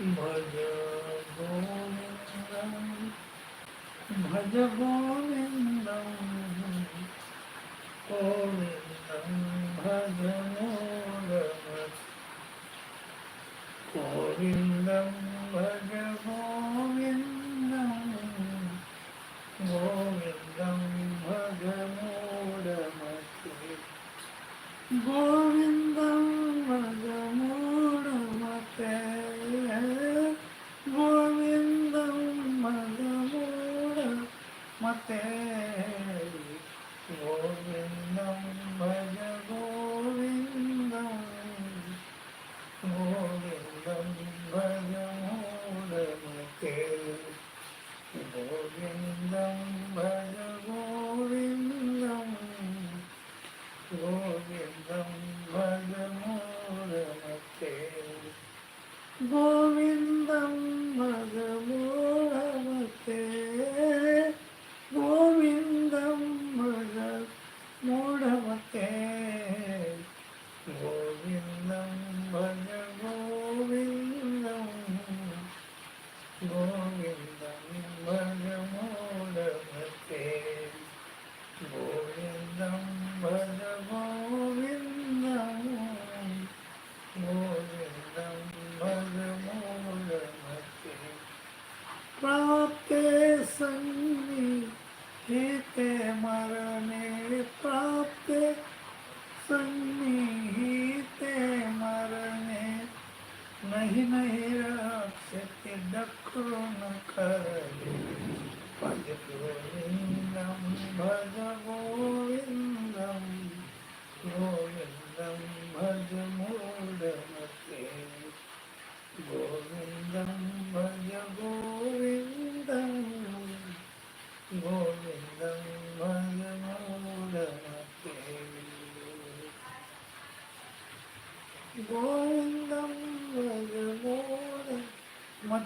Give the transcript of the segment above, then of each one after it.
भज गोविन्दं भज गोविन्दं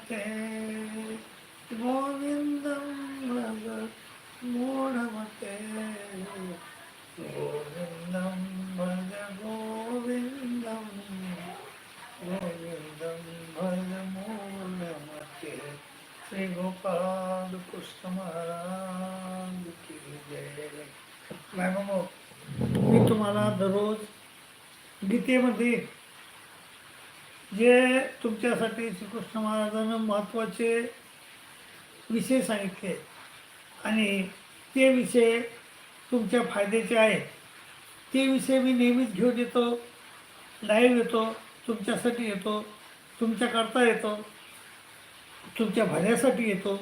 मूढमते गोविन्दं भज मूढमते गोविन्दं भज गोविन्दं गोविन्दं भज मूढमते श्री गोपाल कृष्ण महाराज की जय मॅम मी तुम्हाला दररोज गीतेमध्ये जे तुमच्यासाठी श्रीकृष्ण महाराजांना महत्त्वाचे विषय सांगितले. आणि ते विषय तुमच्या फायद्याचे आहेत. ते विषय मी नेहमीच घेऊन येतो लाईव्ह येतो तुमच्यासाठी येतो तुमच्याकरता येतो तुमच्या भल्यासाठी येतो.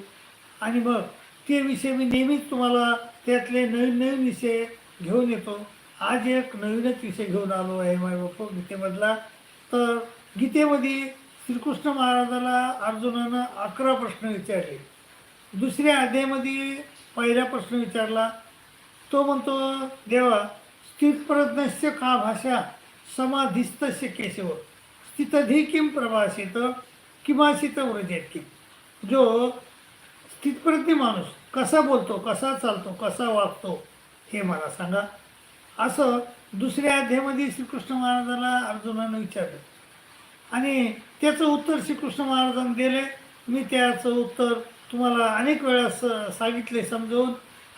आणि मग ते विषय मी नेहमीच तुम्हाला त्यातले नवीन नवीन विषय घेऊन येतो. आज एक नवीनच विषय घेऊन आलो आहे माय बापू गीतेमधला हो, तर गीतेमध्ये श्रीकृष्ण महाराजाला अर्जुनानं अकरा प्रश्न विचारले. दुसऱ्या अध्यायामध्ये पहिला प्रश्न विचारला. तो म्हणतो देवा स्थितप्रज्ञस्य का भाषा समाधिस्तस्य केशव? स्थितधी किम प्रभाषित किमाशित व्रजेत किम जो स्थितप्रज्ञ माणूस कसा बोलतो कसा चालतो कसा वागतो हे मला सांगा. असं दुसऱ्या अध्यायामध्ये श्रीकृष्ण महाराजाला अर्जुनानं विचारलं. आणि त्याचं उत्तर श्रीकृष्ण महाराजांनी दिले. मी त्याचं उत्तर तुम्हाला अनेक वेळा स सांगितले समजावून.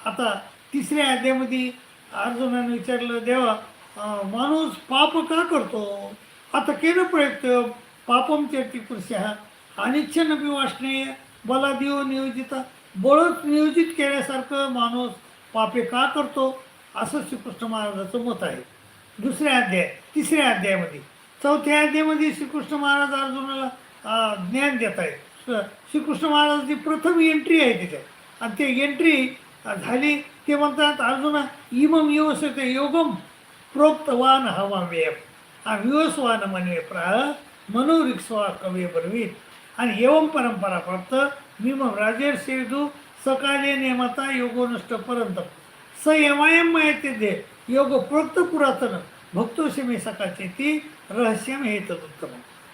आता तिसऱ्या अध्यायामध्ये अर्जुनानं विचारलं देवा माणूस पाप का करतो? आता केलं प्रयत्न पापम चेती पुरुषा अनिच्छन वाचणे बला देव नियोजिता बळच नियोजित केल्यासारखं माणूस पापे का करतो? असं श्रीकृष्ण महाराजाचं मत आहे. दुसऱ्या अध्याय तिसऱ्या अध्यायामध्ये चौथ्या अध्यामध्ये श्रीकृष्ण महाराज अर्जुनाला ज्ञान देत आहेत श्रीकृष्ण महाराजाची प्रथम एंट्री आहे तिथे. आणि ते एंट्री झाली. ते म्हणतात अर्जुना इमम योसते योगम प्रोक्तवान हवा वेय हा विवस्वान मनवे प्राह मनोरिक्स्वा कवे बरवीत. आणि एवम परंपरा प्राप्त मिमम राजेश सेदू सकाले नेमता योगोनुष्ट परंत स एमायम माहिती दे योग प्रोक्त पुरातन भक्तोशी मी सकाळची ती रहस्यम हे उत्तम.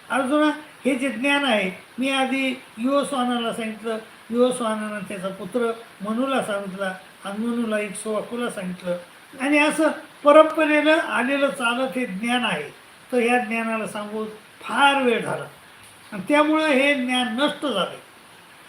अर्जुना हे जे ज्ञान आहे मी आधी युवस्वानाला सांगितलं. युवस्वानानं त्याचा पुत्र मनूला सांगितला आणि मनूला एक सोवाकूला सांगितलं. आणि असं परंपरेनं आलेलं चालत हे ज्ञान आहे. तर ह्या ज्ञानाला सांगून फार वेळ झाला. आणि त्यामुळं हे ज्ञान नष्ट झालं.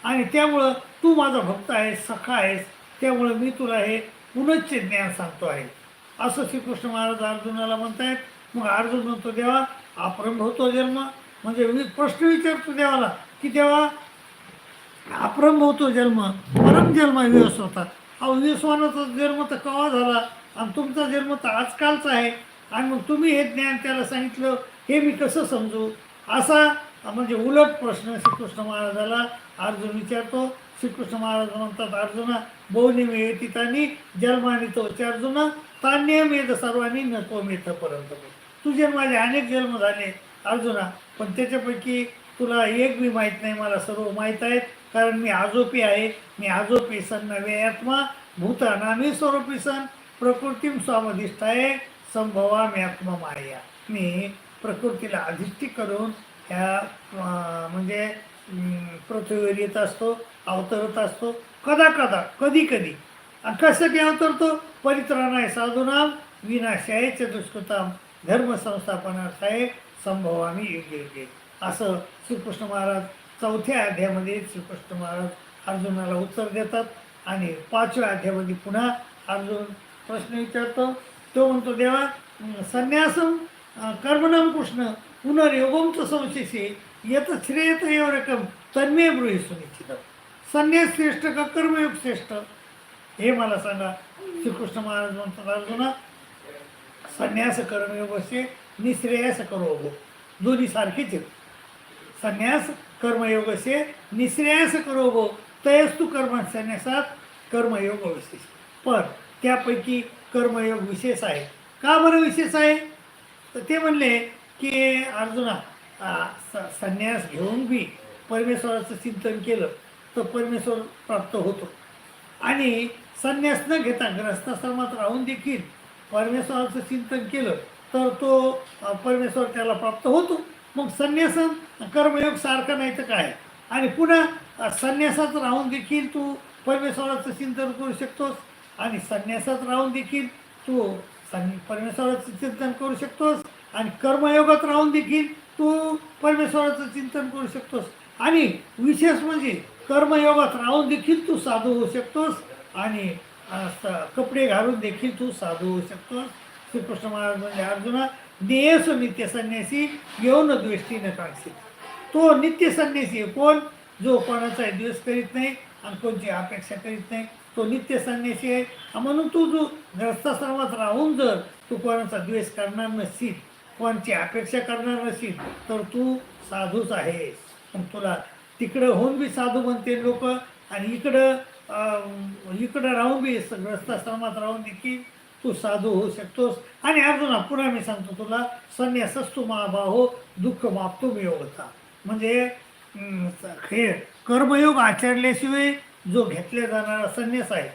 आणि त्यामुळं तू माझा भक्त आहेस सखा आहेस. त्यामुळं मी तुला हे पुनच्चे ज्ञान सांगतो आहे. असं श्रीकृष्ण महाराज अर्जुनाला म्हणतायत. मग अर्जुन म्हणतो देवा आप्रंभ होतो जन्म. म्हणजे मी प्रश्न विचारतो देवाला की देवा आप्रंभ होतो जन्म परम जन्म विवस होता. अहो विश्वानाचा जन्म तर केव्हा झाला? आणि तुमचा जन्म तर आजकालचा आहे. आणि मग तुम्ही हे ज्ञान त्याला सांगितलं हे मी कसं समजू? असा म्हणजे उलट प्रश्न श्रीकृष्ण महाराजाला अर्जुन विचारतो. श्रीकृष्ण महाराज म्हणतात अर्जुना बहुनिमे येतितानी जन्मानी तो अर्जुना तान्यमेद सर्वांनी न तो पर्यंत तुझे माझे अनेक जन्म झाले अर्जुना पण त्याच्यापैकी तुला एक बी माहीत नाही मला सर्व माहीत आहेत कारण मी आजोपी आहे. मी आजोपी सन नवे आत्मा भूतानामी स्वरूपी सन. प्रकृतीम स्वामधिष्ठाय संभवा मी आत्मा माया. मी प्रकृतीला अधिष्ठी करून ह्या म्हणजे पृथ्वीवर येत असतो अवतरत असतो. कदा कदा कधी कधी आणि कशासाठी अवतरतो परित्राणाय साधूनाम विनाशाय च दुष्कृताम धर्म संस्थापनार्थाय संभवामी योग्य योग्य. असं श्रीकृष्ण महाराज चौथ्या अध्यायामध्ये श्रीकृष्ण महाराज अर्जुनाला उत्तर देतात आणि पाचव्या अध्यायामध्ये पुन्हा अर्जुन प्रश्न विचारतो. तो म्हणतो देवा संन्यासम कर्मनाम कर्मणाम कृष्ण पुनर्योगमचं संशेषे येत श्रेयत एवढं तन्मे ब्रूही सुनिश्चित संन्यास श्रेष्ठ का कर्मयोग श्रेष्ठ? हे मला सांगा श्रीकृष्ण महाराज म्हणतात अर्जुना संन्यास कर्मयोगसे निश्रेयस करो हो दोन्ही सारखेच आहेत. संन्यास कर्मयोगसे निश्रेयस करो हो तयस्तु कर्म संन्यासात कर्मयोग विशेष पण त्यापैकी कर्मयोग विशेष आहे. का बरं विशेष आहे? तर ते म्हणले की अर्जुना स- संन्यास घेऊन बी परमेश्वराचं चिंतन केलं तर परमेश्वर प्राप्त होतो. आणि संन्यास न घेता ग्रस्थाश्रमात राहून देखील परमेश्वराचं चिंतन केलं तर तो परमेश्वर त्याला प्राप्त होतो. मग संन्यासन कर्मयोग सारखा नाही तर काय? आणि पुन्हा संन्यासात राहून देखील तू परमेश्वराचं चिंतन करू शकतोस आणि संन्यासात राहून देखील तू सं परमेश्वराचं चिंतन करू शकतोस आणि कर्मयोगात राहून देखील तू परमेश्वराचं चिंतन करू शकतोस. आणि विशेष म्हणजे कर्मयोगात राहून देखील तू साधू होऊ शकतोस. आणि कपडे घालून देखील तू साधू होऊ शकतोस. श्रीकृष्ण महाराज म्हणजे अर्जुना देयस नित्य संन्यासी येऊन द्वेष्टी न तो नित्य संन्यासी आहे. कोण? जो कोणाचा द्वेष करीत नाही आणि कोणची अपेक्षा करीत नाही तो नित्य संन्यासी आहे. म्हणून तू जो ग्रस्ताश्रमात राहून जर तू कोणाचा द्वेष करणार नसशील कोणाची अपेक्षा करणार नसशील तर तू साधूच आहेस. पण तुला तिकडं होऊन बी साधू म्हणते लोक आणि इकडं इकडं राहून बी स- ग्रस्ताश्रमात राहून देखील तू साधू होऊ शकतोस. आणि अर्जुना पुन्हा मी सांगतो तुला संन्यासस्तु महाभाहो दुःख मापतो मी होता म्हणजे हे कर्मयोग आचरल्याशिवाय जो घेतल्या जाणारा संन्यास आहे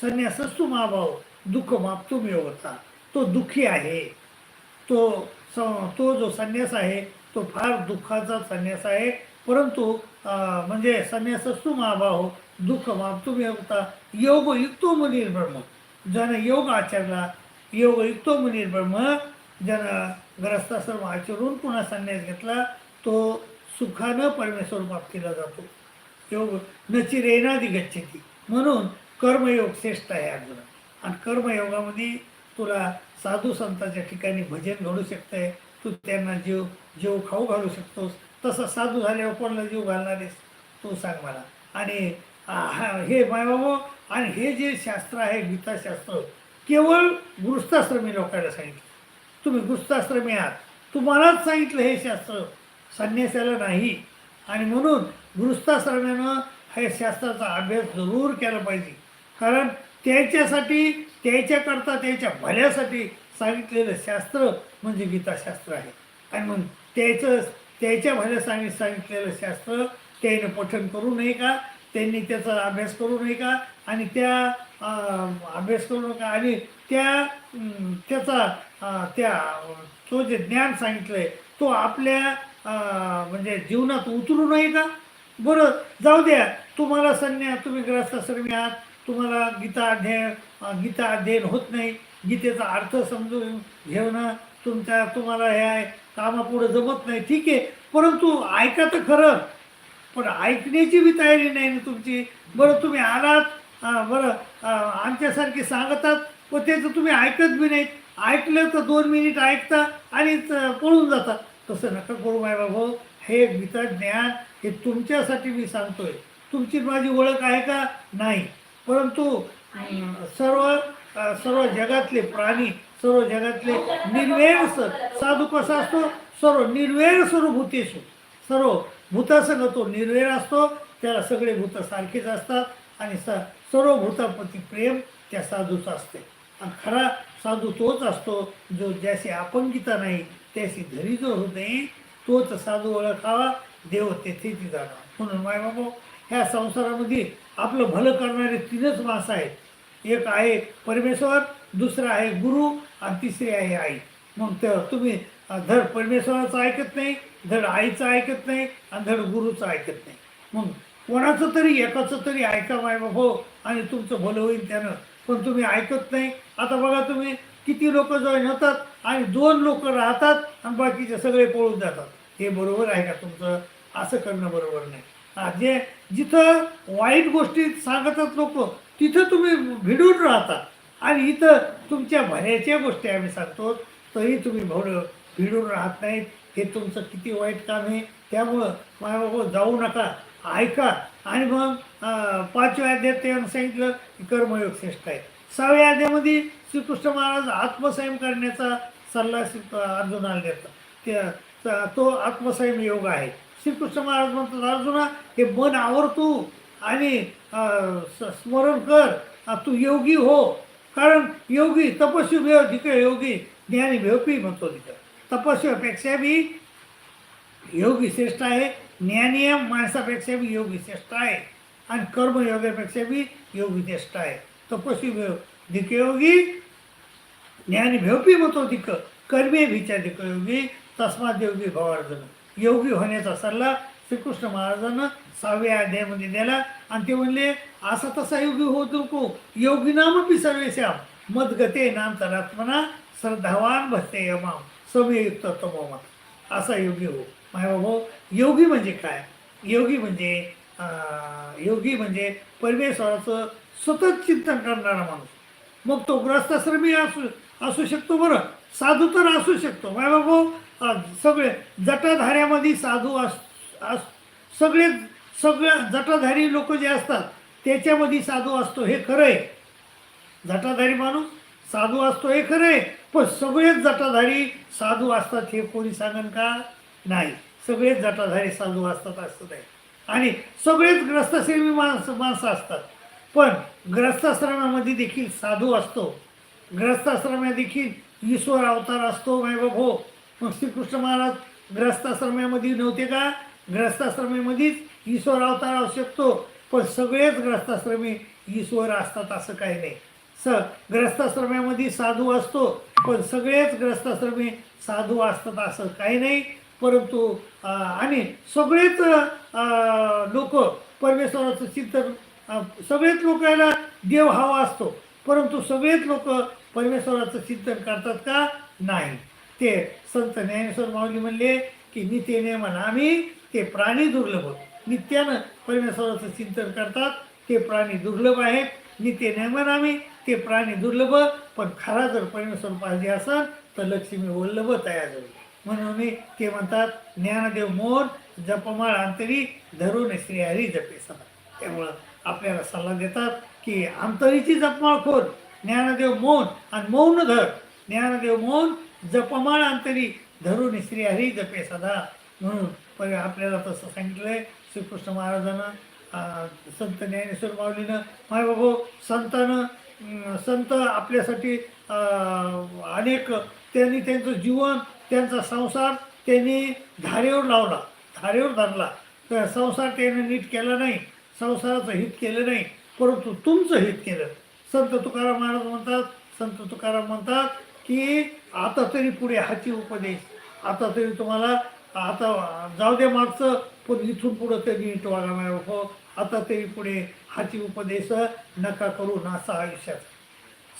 संन्यासस्तु महाभाव दुःख मापतो मी होता तो दुःखी आहे. तो स- तो जो संन्यास आहे तो फार दुःखाचा संन्यास आहे. परंतु म्हणजे म्हणजे संन्यासस्तु महाभाव दुःख मापतो मी होता योग युक्तो मुनीर जन योग आचरला योग युक्तो ज्यानं ब्रह्म जन ग्रस्ताश्रम आचरून पुन्हा संन्यास घेतला तो सुखानं परमेश्वर प्राप्तीला जातो. योग नची रेनादी गच्छती म्हणून कर्मयोग श्रेष्ठ आहे अर्जुन आणि कर्मयोगामध्ये तुला साधू संतांच्या ठिकाणी भजन घडू शकतंय. तू त्यांना जीव जीव खाऊ घालू शकतोस. तसं साधू झाल्यावर कोणाला जीव घालणार आहेस? तू सांग मला. आणि हा- हे मायबाबा आणि हे जे शास्त्र आहे गीताशास्त्र केवळ गृहस्थाश्रमी लोकांना सांगितलं. तुम्ही गृहस्थाश्रमी आहात. तुम्हालाच सांगितलं हे शास्त्र. संन्यासाला नाही. आणि म्हणून गृहस्थाश्रमानं हे शास्त्राचा अभ्यास जरूर केला पाहिजे. कारण त्याच्यासाठी त्याच्याकरता त्याच्या भल्यासाठी सांगितलेलं शास्त्र म्हणजे गीताशास्त्र आहे. आणि मग त्याचं त्याच्या भल्या सांगित सांगितलेलं शास्त्र त्याने पठन करू नये का? त्यांनी त्याचा अभ्यास करू नये का आणि त्या अभ्यास करू नका. आणि त्या त्याचा त्या तो जे ज्ञान सांगितलंय तो आपल्या म्हणजे जीवनात उतरू नये का? बरं जाऊ द्या. तुम्हाला संन्या तुम्ही ग्रस्ताश्रमी आहात. तुम्हाला गीता अध्ययन गीता अध्ययन होत नाही. गीतेचा अर्थ समजून घेणं तुमच्या तुम्हाला हे आहे. कामापुढं जमत नाही. ठीक आहे. परंतु ऐका तर खरं. पण ऐकण्याची बी तयारी नाही ना तुमची. बरं तुम्ही आलात बरं आमच्यासारखे सांगतात व त्याचं तुम्ही ऐकत बी नाहीत. ऐकलं तर दोन मिनिट ऐकता आणि पळून जाता तसं नका करू माय बाबा. हे गीता ज्ञान हे तुमच्यासाठी मी सांगतोय. तुमची माझी ओळख आहे का? नाही. परंतु सर्व सर्व जगातले प्राणी सर्व जगातले निर्वेळ साधू कसा असतो? सर्व निर्वेळ सर्व भूतेषु सर्व भूतासंग तो निर्वेर असतो. त्याला सगळे भूत सारखेच असतात. आणि स सर्व भूताप्रती प्रेम त्या साधूचं असते. आणि खरा साधू तोच असतो जो ज्याशी आपंगिता नाही त्याशी धरी जो होत नाही तोच साधू ओळखावा देव तेथे जाणार म्हणून माय बाबा ह्या संसारामध्ये आपलं भलं करणारे तीनच माणसं आहेत. एक आहे परमेश्वर दुसरा आहे गुरु आणि तिसरी आहे आई. मग तर तुम्ही धड परमेश्वराचं ऐकत नाही धड आईचं ऐकत नाही आणि धड गुरुचं ऐकत नाही. मग कोणाचं तरी एकाचं तरी ऐका माय हो आणि तुमचं भलं होईल त्यानं. पण तुम्ही ऐकत नाही. आता बघा तुम्ही किती लोक जॉईन होतात आणि दोन लोक राहतात आणि बाकीचे सगळे पळून जातात. हे बरोबर आहे का तुमचं? असं करणं बरोबर नाही. हा, जे जिथं वाईट गोष्टी सांगतात लोक तिथं तुम्ही भिडून राहता. आणि इथं तुमच्या भल्याच्या गोष्टी आम्ही सांगतो तरी तुम्ही भर भिडून राहत नाहीत. हे तुमचं किती वाईट काम आहे. त्यामुळं माझ्या बाबा जाऊ नका. ऐका. आणि मग पाचव्या अध्यायात सांगितलं की कर्मयोग श्रेष्ठ आहे सहाव्या अध्यामध्ये श्रीकृष्ण महाराज आत्मसंयम करण्याचा सल्ला श्री अर्जुनाला देतात. त्या तो आत्मसंयम योग आहे. श्रीकृष्ण महाराज म्हणतात अर्जुना हे मन आवरतू आणि स- स्मरण कर. तू योगी हो. कारण योगी तपस्वी भेव तिकडे योगी ज्ञानी भेवपी म्हणतो तिथं. तपस्वीपेक्षा बी योगी श्रेष्ठ आहे. ज्ञानीय माणसापेक्षा बी योगी श्रेष्ठ आहे. आणि कर्मयोगापेक्षा बी योगी श्रेष्ठ आहे. तपस्वी भेव धिक योगी ज्ञानी भेवपी मतो धिक कर्मे भिच्या धिक योगी तस्मात योगी भवार्जन. योगी होण्याचा सल्ला श्रीकृष्ण महाराजांना सहाव्या अध्यायामध्ये दिला. आणि ते म्हणले असा तसा योगी होत नको. योगी नामपी सर्वेश्याम मदगते नाम तरात्मना श्रद्धावान भसते यमाम समयुक्त तमोमत असा योगी हो. माय भाऊ योगी म्हणजे काय? योगी म्हणजे योगी म्हणजे परमेश्वराचं सतत चिंतन करणारा माणूस. मग तो ग्रस्ताश्रमी असू असू शकतो बरं. साधू तर असू शकतो. माय बाबा सगळे जटाधाऱ्यामध्ये साधू अस अस सगळे सगळ्या जटाधारी लोक जे असतात त्याच्यामध्ये साधू असतो हे खरं आहे. जटाधारी माणूस साधू असतो हे खरं आहे. पण सगळेच जटाधारी साधू असतात हे कोणी सांगन का? नाही. सगळेच जटाधारी साधू असतात असं नाही. आणि सगळेच ग्रस्तसेवी माणसं माणसं असतात. पण ग्रस्ताश्रमामध्ये देखील साधू असतो. ग्रस्ताश्रमात देखील ईश्वर अवतार असतो माय हो. मग श्रीकृष्ण महाराज ग्रस्ताश्रमामध्ये नव्हते का? ग्रस्ताश्रमेमध्येच ईश्वर अवतार असू शकतो पण सगळेच ग्रस्ताश्रमी ईश्वर असतात असं काही नाही. स ग्रस्ताश्रमामध्ये साधू असतो पण सगळेच ग्रस्ताश्रमी साधू असतात असं काही नाही. परंतु आणि सगळेच लोक परमेश्वराचं चिंतन सगळेच लोकांना देव हवा असतो. परंतु सगळेच लोक परमेश्वराचं चिंतन करतात का? नाही. ते संत ज्ञानेश्वर माऊली म्हणले की नित्यने म्हणा आम्ही ते प्राणी दुर्लभ. नित्यानं परमेश्वराचं चिंतन करतात ते प्राणी दुर्लभ आहेत. नित्य नेमन आम्ही ते प्राणी दुर्लभ पण खरा जर परमेश्वर पाहिजे असेल तर लक्ष्मी वल्लभ तयार होईल. म्हणून मी ते म्हणतात ज्ञानदेव मोर जपमाळ अंतरी धरून श्रीहरी जपे सदा त्यामुळं आपल्याला सल्ला देतात की अंतरीची जपमाळ खोल ज्ञानदेव मौन आणि मौन धर. ज्ञानदेव मौन जपमाळ अंतरी धरून श्रीहरी जपे सदा. म्हणून पण आपल्याला तसं सांगितलंय श्रीकृष्ण महाराजानं संत ज्ञानेश्वर माऊलीनं माय बाबा संतानं संत आपल्यासाठी अनेक त्यांनी त्यांचं जीवन त्यांचा संसार त्यांनी धारेवर लावला धारेवर धरला तर संसार त्याने नीट केला नाही संसाराचं हित केलं नाही परंतु तुमचं हित केलं. संत तुकाराम महाराज म्हणतात संत तुकाराम म्हणतात की आता तरी पुढे हाची उपदेश. आता तरी तुम्हाला आता जाऊ दे मागचं पण इथून पुढं तरी नीट वागा नाही हो. आता तरी पुढे हाची उपदेश नका करू नासा आयुष्यात.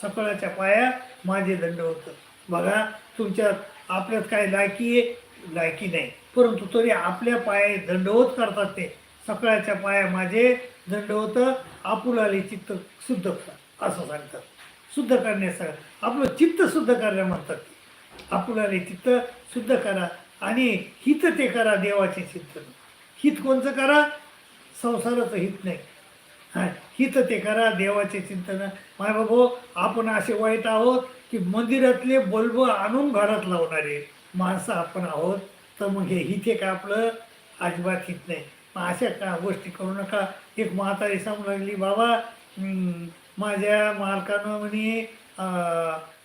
सकळाच्या पाया माझे दंड होतं. बघा तुमच्यात आपल्यात काय लायकी आहे? लायकी नाही. परंतु तरी आपल्या पाया दंडवत करतात ते. सकाळच्या पाया माझे दंडवत आपुलाले चित्त शुद्ध कर असं सांगतात. शुद्ध करण्याचं आपलं चित्त शुद्ध करण्या म्हणतात ते. आपुलाले चित्त शुद्ध करा आणि हित ते करा देवाचे चित्त हित कोणचं करा? संसाराचं हित नाही. हा हित ते करा देवाचे चिंतन. माय बाबो आपण असे वाईट आहोत की मंदिरातले बल्ब आणून घरात लावणारे माणसं आपण आहोत. तर मग हे हिते का आपलं? अजिबात हित नाही. मग अशा का गोष्टी करू नका? एक म्हातारी सांगू लागली बाबा माझ्या मालकानं म्हणे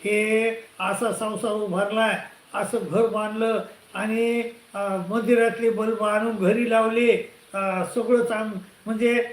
हे असा संसार उभारला असं घर बांधलं आणि मंदिरातले बल्ब आणून घरी लावले सगळं चांग म्हणजे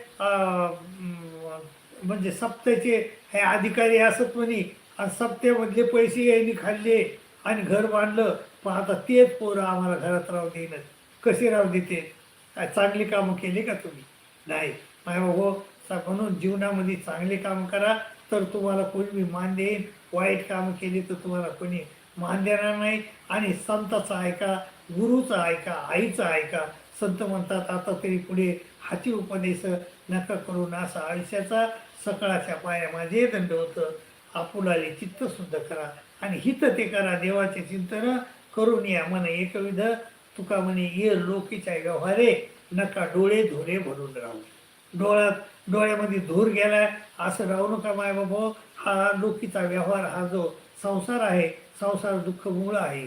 म्हणजे सप्त्याचे हे अधिकारी असत म्हणे आणि सप्त्यामधले पैसे यांनी खाल्ले आणि घर बांधलं. पण आता तेच पोरं आम्हाला घरात राहू देईनच कसे राहू देते? चांगली कामं केली का तुम्ही? नाही. माय बाबा सा- म्हणून जीवनामध्ये चांगले काम करा तर तुम्हाला कोणी बी मान देईन. वाईट कामं केली तर तुम्हाला कोणी मान देणार नाही आणि संताचा ऐका गुरुचा ऐका आईचा ऐका. संत म्हणतात आता तरी पुढे हाती उपदेश नका करून असा आयुष्याचा सकाळच्या पाया माझे दंड होतं. आपुलाले चित्त शुद्ध करा आणि हित ते करा. देवाचे चिंतन करून या मन एकविध. तुका म्हणे ये लोकीच्या व्यवहारे नका डोळे धुरे भरून राहू. डोळ्यात डोळ्यामध्ये धूर गेलाय असं राहू नका माय बाबा हा लोकीचा व्यवहार हा जो संसार आहे संसार दुःख मूळ आहे.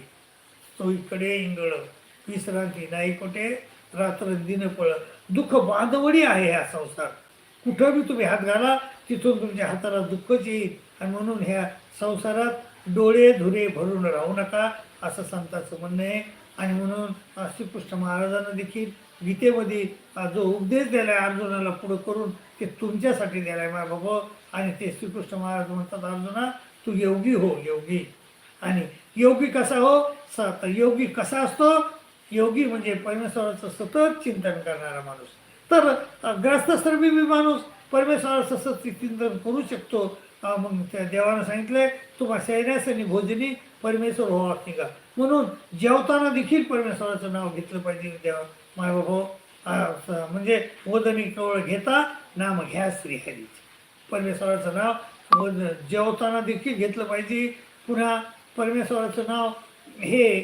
तो इकडे इंगळ. विश्रांती नाही कुठे रात्र दिन पळ. दुःख बांधवडी आहे हा संसार. कुठं बी तुम्ही हात घाला तिथून तुमच्या हाताला दुःखच येईल. आणि म्हणून ह्या संसारात डोळे धुरे भरून राहू नका असं संतांचं म्हणणं आहे. आणि म्हणून श्रीकृष्ण महाराजांना देखील गीतेमध्ये जो उपदेश दिलाय अर्जुनाला पुढं करून ते तुमच्यासाठी दिलाय माझ्या बाबा. आणि ते श्रीकृष्ण महाराज म्हणतात अर्जुना तू योगी हो योगी. आणि योगी कसा हो? स योगी कसा असतो? योगी म्हणजे परमेश्वराचं सतत चिंतन करणारा माणूस. तर ग्रस्तश्रमी मी माणूस परमेश्वराचं सतत चिंतन करू शकतो. मग त्या देवानं सांगितलंय तुम्हा सैन्यास आणि भोजनी परमेश्वर हो निघा. म्हणून जेवताना देखील परमेश्वराचं नाव घेतलं पाहिजे देवा माय म्हणजे वदनी कवळ घेता नाम घ्या श्रीहरीचे परमेश्वराचं नाव जेवताना देखील घेतलं पाहिजे. पुन्हा परमेश्वराचं नाव हे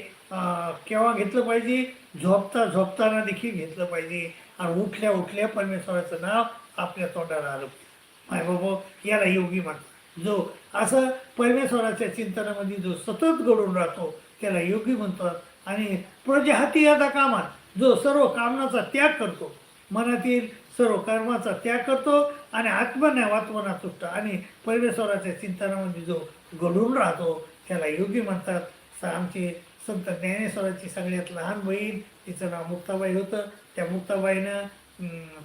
केव्हा घेतलं पाहिजे? झोपता झोपताना देखील घेतलं पाहिजे. आणि उठल्या उठल्या परमेश्वराचं नाव आपल्या तोंडाला आलं. माय बाबा याला योगी म्हणतात जो असं परमेश्वराच्या चिंतनामध्ये जो सतत घडून राहतो त्याला योगी म्हणतात. आणि प्रजहाती आता कामात. जो सर्व कामनाचा त्याग करतो. मनातील सर्व कर्माचा त्याग करतो आणि आत्मना वात्मना तुटतं आणि परमेश्वराच्या चिंतनामध्ये जो घडून राहतो त्याला योगी म्हणतात. स- आमची संत ज्ञानेश्वराची सगळ्यात लहान बहीण तिचं नाव मुक्ताबाई होतं. त्या मुक्ताबाईनं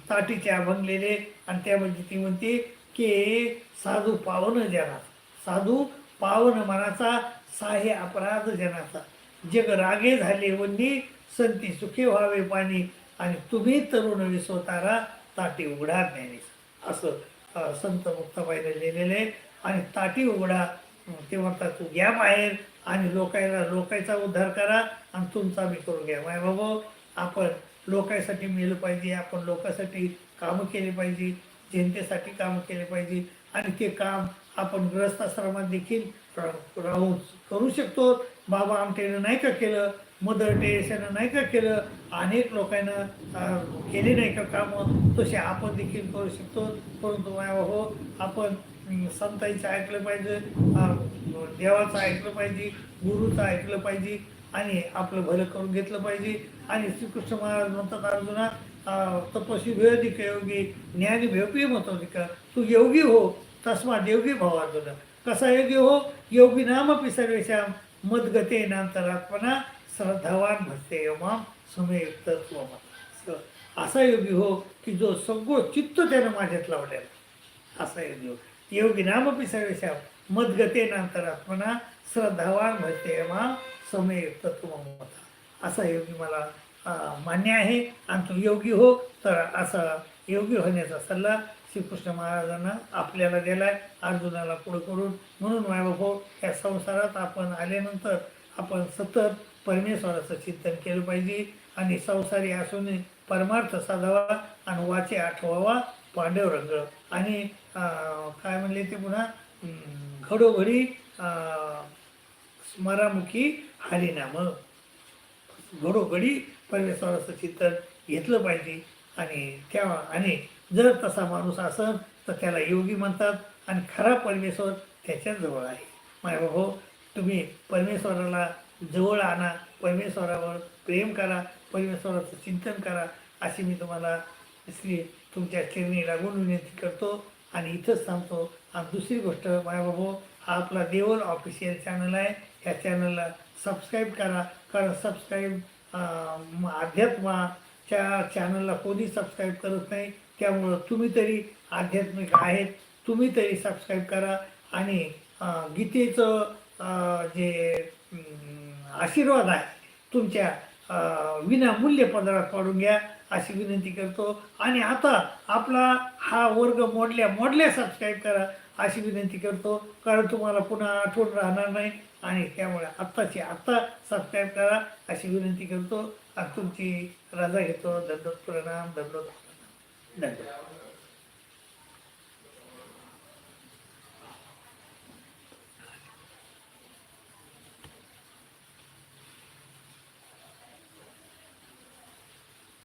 ताटीचे अभंगलेले आणि आणि त्यामध्ये म्हणजे ती म्हणते की साधू पावन जनाचा साधू पावन मनाचा साहे अपराध जनाचा. जग रागे झाले वन्नी संती सुखे व्हावे पाणी. आणि तुम्ही तरुण विसवतारा ताटी उघडा ज्ञानेश असं संत मुक्ताबाईने लिहिलेलं आहे. आणि ताटी उघडा ते म्हणतात तू घ्या बाहेर आणि लोकायला लोकायचा उद्धार करा आणि तुमचा मी करून घ्या. माय बाबा आपण लोकांसाठी मेलं पाहिजे आपण लोकांसाठी कामं केली पाहिजे जनतेसाठी कामं केले पाहिजे आणि ते काम आपण ग्रस्ताश्रमात देखील रा- राहून करू शकतो. बाबा आमटेनं नाही का केलं? मदर टेरेसानं नाही का केलं? अनेक लोकांना केले नाही का कामं? तसे आपण देखील करू शकतो. परंतु माय बाबा आपण संतांचं ऐकलं पाहिजे देवाचं ऐकलं पाहिजे गुरुचं ऐकलं पाहिजे आणि आपलं भलं करून घेतलं पाहिजे. आणि श्रीकृष्ण महाराज म्हणतात अर्जुना तपस्वी भेदिक योगी ज्ञानी भेपी म्हणतो का तू योगी हो तस्मा योगी भाव अर्जुना. कसा योगी हो? योगी नाम सर्वेशाम मदगते नांतरात्मना श्रद्धावान भसते योमाम समेयुक्त स्वमा असा योगी हो की जो सगळं चित्त त्यानं माझ्यात लावलेला असा योगी हो. योगी नामपी सर्वेशाम मदगते नांतरात्मना श्रद्धावान भजते मा समेयुक्त मत असा योगी मला मान्य आहे. आणि तो योगी हो तर असा योगी होण्याचा सल्ला श्रीकृष्ण महाराजांना आपल्याला दिलाय. अर्जुनाला पुढं करून म्हणून मायबापो या संसारात आपण आल्यानंतर आपण सतत परमेश्वराचं चिंतन केलं पाहिजे आणि संसारी असून परमार्थ साधावा आणि वाचे आठवावा पांडवरंग. आणि काय म्हणले ते पुन्हा? घडोघडी स्मरामुखी हरिनाम. घडोघडी परमेश्वराचं चिंतन घेतलं पाहिजे. आणि त्या आणि जर तसा माणूस असेल तर त्याला योगी म्हणतात आणि खरा परमेश्वर त्याच्याजवळ आहे. माय भाऊ तुम्ही परमेश्वराला जवळ आणा परमेश्वरावर प्रेम करा परमेश्वराचं चिंतन करा अशी मी तुम्हाला श्री तुमच्या चरणी लागून विनंती करतो. आणि इथंच थांबतो. आणि दुसरी गोष्ट माय बाबू हा आपला देवल ऑफिशियल चॅनल आहे. या चॅनलला सबस्क्राईब करा. कारण सबस्क्राईब अध्यात्माच्या चॅनलला कोणी सबस्क्राईब करत नाही त्यामुळं तुम्ही तरी आध्यात्मिक आहेत तुम्ही तरी सबस्क्राईब करा. आणि गीतेचं जे आशीर्वाद आहे तुमच्या विनामूल्य पदरात पाडून घ्या. अशी विनंती करतो. आणि आता आपला हा वर्ग मोडल्या मोडल्या सबस्क्राईब करा अशी विनंती करतो. कारण तुम्हाला पुन्हा आठवण राहणार नाही. आणि त्यामुळे आत्ताची आत्ता सबस्क्राईब करा अशी विनंती करतो. आणि तुमची रजा घेतो. धंदोत प्रणाम धंदोत धन्यवाद.